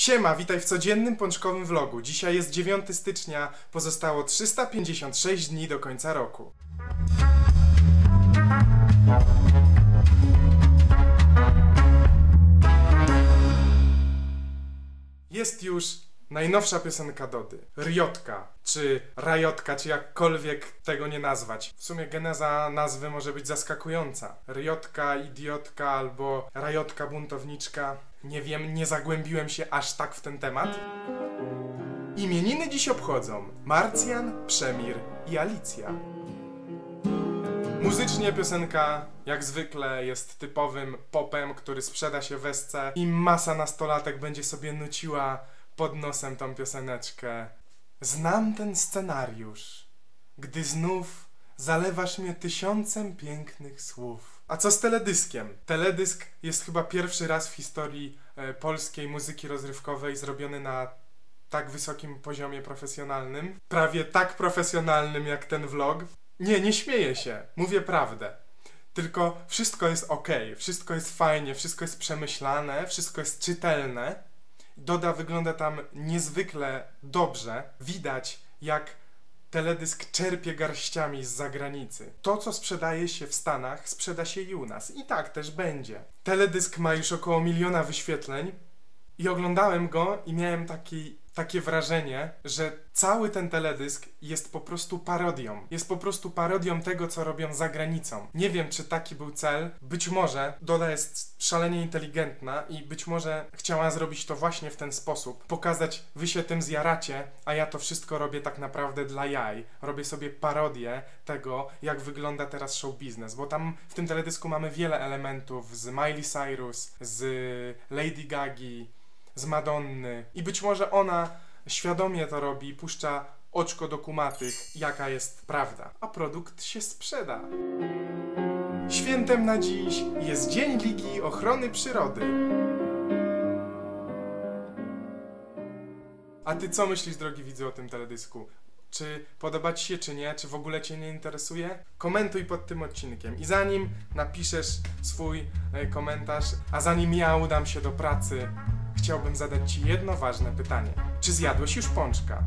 Siema, witaj w codziennym pączkowym vlogu. Dzisiaj jest 9 stycznia, pozostało 356 dni do końca roku. Jest już najnowsza piosenka Dody. Riotka, czy Rajotka, czy jakkolwiek tego nie nazwać. W sumie geneza nazwy może być zaskakująca. Riotka, idiotka albo Rajotka buntowniczka. Nie wiem, nie zagłębiłem się aż tak w ten temat. Imieniny dziś obchodzą Marcjan, Przemir i Alicja. Muzycznie piosenka, jak zwykle, jest typowym popem, który sprzeda się w esce i masa nastolatek będzie sobie nuciła pod nosem tą pioseneczkę. Znam ten scenariusz, gdy znów zalewasz mnie tysiącem pięknych słów. A co z teledyskiem? Teledysk jest chyba pierwszy raz w historii e, polskiej muzyki rozrywkowej zrobiony na tak wysokim poziomie profesjonalnym. Prawie tak profesjonalnym jak ten vlog. Nie, nie śmieję się. Mówię prawdę. Tylko wszystko jest ok, wszystko jest fajnie, wszystko jest przemyślane, wszystko jest czytelne. Doda wygląda tam niezwykle dobrze. Widać, jak teledysk czerpie garściami z zagranicy. To, co sprzedaje się w Stanach, sprzeda się i u nas. I tak też będzie. Teledysk ma już około miliona wyświetleń. I oglądałem go i miałem taki, takie wrażenie, że cały ten teledysk jest po prostu parodią. Jest po prostu parodią tego, co robią za granicą. Nie wiem, czy taki był cel. Być może Doda jest szalenie inteligentna i być może chciała zrobić to właśnie w ten sposób. Pokazać, wy się tym zjaracie, a ja to wszystko robię tak naprawdę dla jaj. Robię sobie parodię tego, jak wygląda teraz show biznes, bo tam w tym teledysku mamy wiele elementów z Miley Cyrus, z Lady Gagi, z Madonny i być może ona świadomie to robi, puszcza oczko do jaka jest prawda, a produkt się sprzeda. Świętem na dziś jest Dzień Ligi Ochrony Przyrody. A ty co myślisz, drogi widzu, o tym teledysku? Czy podoba ci się, czy nie? Czy w ogóle cię nie interesuje? Komentuj pod tym odcinkiem. I zanim napiszesz swój e, komentarz, a zanim ja udam się do pracy, chciałbym zadać ci jedno ważne pytanie. Czy zjadłeś już pączka?